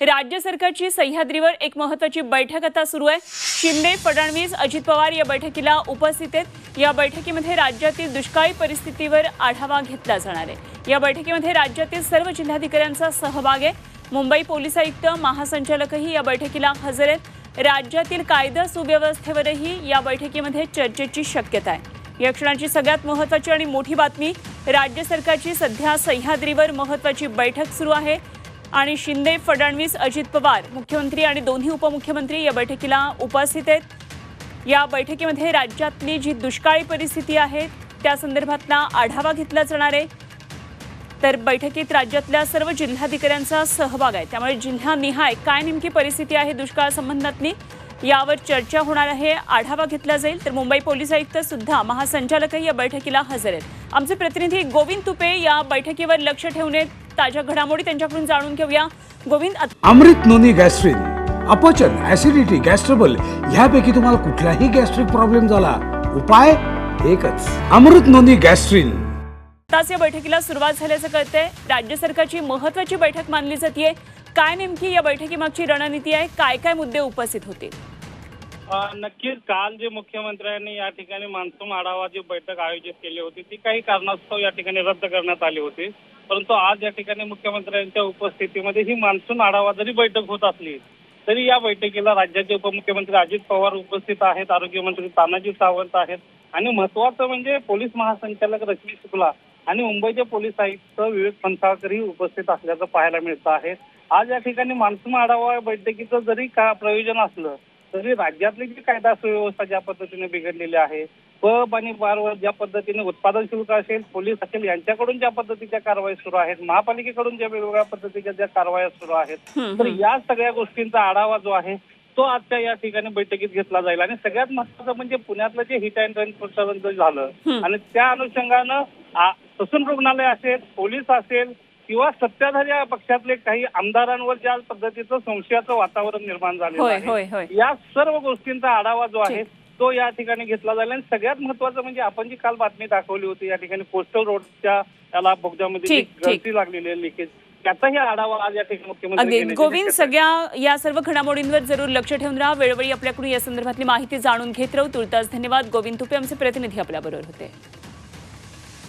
राज्य सरकारची सह्याद्रीवर एक महत्वाची बैठक आता सुरू आहे. शिंदे फडणवीस अजित पवार या बैठकीला उपस्थित आहेत. या बैठकीमध्ये राज्यातील दुष्काळी परिस्थितीवर आढावा घेतला जाणार आहे. या बैठकीमध्ये राज्यातील सर्व जिल्हाधिकाऱ्यांचा सहभाग आहे. मुंबई पोलीस आयुक्त महासंचालकही या बैठकीला हजर आहेत. राज्यातील कायदा सुव्यवस्थेवरही या बैठकीमध्ये चर्चेची शक्यता आहे. या क्षणाची सगळ्यात महत्वाची आणि मोठी बातमी राज्य सरकारची सध्या सह्याद्रीवर महत्वाची बैठक सुरू आहे. आणि शिंदे फडणवीस अजित पवार मुख्यमंत्री आणि दोन्ही उपमुख्यमंत्री या बैठकीला उपस्थित आहेत. या बैठकीमध्ये राज्यातली जी दुष्काळी परिस्थिती आहे त्या संदर्भातला आढावा घेतला जाणार आहे. तर बैठकीत राज्यातल्या सर्व जिल्हाधिकाऱ्यांचा सहभाग आहे. त्यामुळे जिल्हानिहाय काय नेमकी परिस्थिती आहे दुष्काळ संबंधातली यावर चर्चा होणार आहे. आढावा घेतला जाईल. तर मुंबई पोलीस आयुक्त सुद्धा महासंचालकही या बैठकीला हजर आहेत. आमचे प्रतिनिधी गोविंद तुपे या बैठकीवर लक्ष ठेवून आहेत. ताज्या घडामोडी त्यांच्याकडून जाणून घेऊया. गोविंद अमृत नोनी गॅस्ट्रिन अपचन ऍसिडिटी गॅस्ट्रबल ह्यापैकी तुम्हाला कुठलाही गॅस्ट्रिक प्रॉब्लेम झाला उपाय एकच. Amrit noni gastrin. आताच या बैठकीला सुरुवात झाल्याचं कळतंय. राज्य सरकारची महत्वाची बैठक मानली जाते काय नेमकी या बैठकीमागची रणनीती आहे? काय काय मुद्दे उपस्थित होतील? अ, नक्कीच काल जे मुख्यमंत्र्यांनी या ठिकाणी मान्सून आढावा जी बैठक आयोजित केली होती ती काही कारणास्तव या ठिकाणी रद्द करण्यात आली होती. परंतु आज या ठिकाणी मुख्यमंत्र्यांच्या उपस्थितीमध्ये ही मान्सून आढावा जरी बैठक होत असली तरी या बैठकीला राज्याचे उपमुख्यमंत्री अजित पवार उपस्थित आहेत आरोग्यमंत्री तानाजी सावंत आहेत. आणि महत्वाचं म्हणजे पोलीस महासंचालक रश्मी शुक्ला आणि मुंबईचे पोलीस आयुक्त विवेक फणसाळकरही उपस्थित असल्याचं पाहायला मिळतं आहे. आज या ठिकाणी मान्सून आढावा बैठकीचं जरी का प्रयोजन असलं तरी राज्यातली जी कायदा सुव्यवस्था ज्या पद्धतीने बिघडलेली आहे पब आणि बारवर ज्या पद्धतीने उत्पादन शुल्क असेल पोलीस असेल यांच्याकडून ज्या पद्धतीच्या कारवाई सुरू आहेत महापालिकेकडून ज्या वेगवेगळ्या पद्धतीच्या ज्या कारवाया सुरू आहेत तर. या सगळ्या गोष्टींचा आढावा जो आहे तो आजच्या या ठिकाणी बैठकीत घेतला जाईल आणि सगळ्यात महत्वाचं म्हणजे पुण्यातलं जे हिट अँड रन प्रकरण जे झालं. आणि त्या अनुषंगानं ससून रुग्णालय असेल पोलीस असेल किंवा सत्ताधारी पक्षातले काही आमदारांवर ज्या पद्धतीचं संशयाचं वातावरण निर्माण झालेलं आहे या सर्व गोष्टींचा आढावा जो आहे. तो या ठिकाणी घेतला जाईल आणि सगळ्यात महत्वाचं म्हणजे आपण जी काल बातमी दाखवली होती या ठिकाणी कोस्टल रोडच्या त्याला बोगद्यामध्ये. गळती लागलेली आहे लिकेज त्याचाही आढावा आज या ठिकाणी मुख्यमंत्री गोविंद. सगळ्या या सर्व घडामोडींवर जरूर लक्ष ठेवून राहा वेळोवेळी आपल्याकडून या संदर्भातली माहिती जाणून घेत राहू तुर्तास धन्यवाद गोविंद तुपे आमचे प्रतिनिधी आपल्याबरोबर होते